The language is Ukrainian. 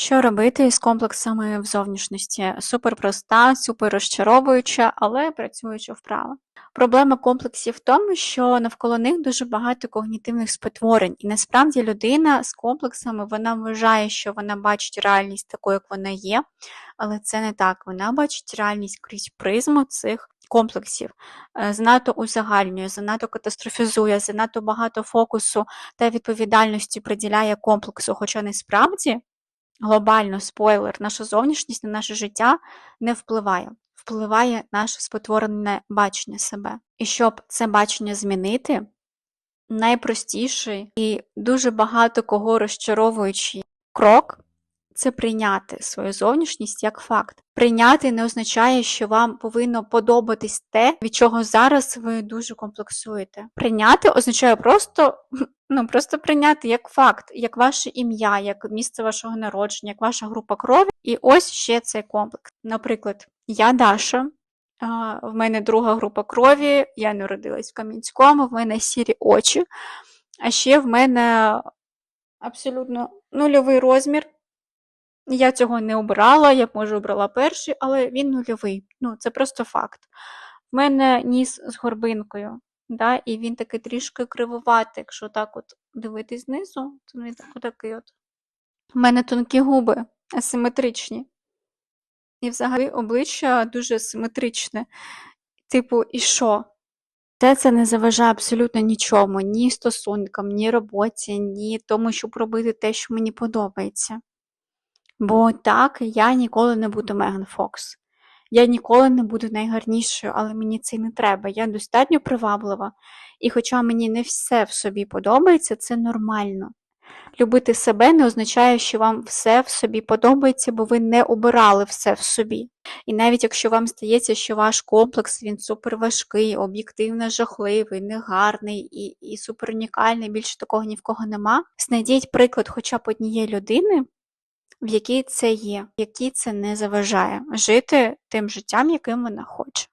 Що робити з комплексами в зовнішності? Супер проста, супер розчаровуюча, але працююча вправа. Проблема комплексів в тому, що навколо них дуже багато когнітивних спотворень, і насправді людина з комплексами вона вважає, що вона бачить реальність такою, як вона є, але це не так. Вона бачить реальність крізь призму цих комплексів, Е, занадто узагальнює, занадто катастрофізує, занадто багато фокусу та відповідальності приділяє комплексу, хоча насправді глобально спойлер, наша зовнішність на наше життя не впливає. Впливає наше спотворене бачення себе. І щоб це бачення змінити, найпростіший і дуже багато кого розчаровуючий крок це прийняти свою зовнішність як факт. Прийняти не означає, що вам повинно подобатись те, від чого зараз ви дуже комплексуєте. Прийняти означає просто Ну, просто прийняти як факт, як ваше ім'я, як місце вашого народження, як ваша група крові. І ось ще цей комплекс. Наприклад, я Даша, в мене друга група крові, я народилась в Кам'янському, в мене сірі очі, а ще в мене абсолютно нульовий розмір. Я цього не обрала, я, б може, обрала перший, але він нульовий. Ну, це просто факт. В мене ніс з горбинкою. Да, І він такий трішки кривуватий, якщо так от дивитись знизу, то він такий от. У мене тонкі губи, асиметричні. І взагалі обличчя дуже симетричне. Типу, і що? Те це не заважає абсолютно нічому, ні стосункам, ні роботі, ні тому, щоб робити те, що мені подобається. Бо так, я ніколи не буду Меган Фокс. Я ніколи не буду найгарнішою, але мені це не треба. Я достатньо приваблива. І хоча мені не все в собі подобається, це нормально. Любити себе не означає, що вам все в собі подобається, бо ви не обирали все в собі. І навіть якщо вам здається, що ваш комплекс він суперважкий, об'єктивно жахливий, негарний і і суперунікальний, більше такого ні в кого нема, знайдіть приклад хоча б однієї людини, в якій це є, якій це не заважає жити тим життям, яким вона хоче.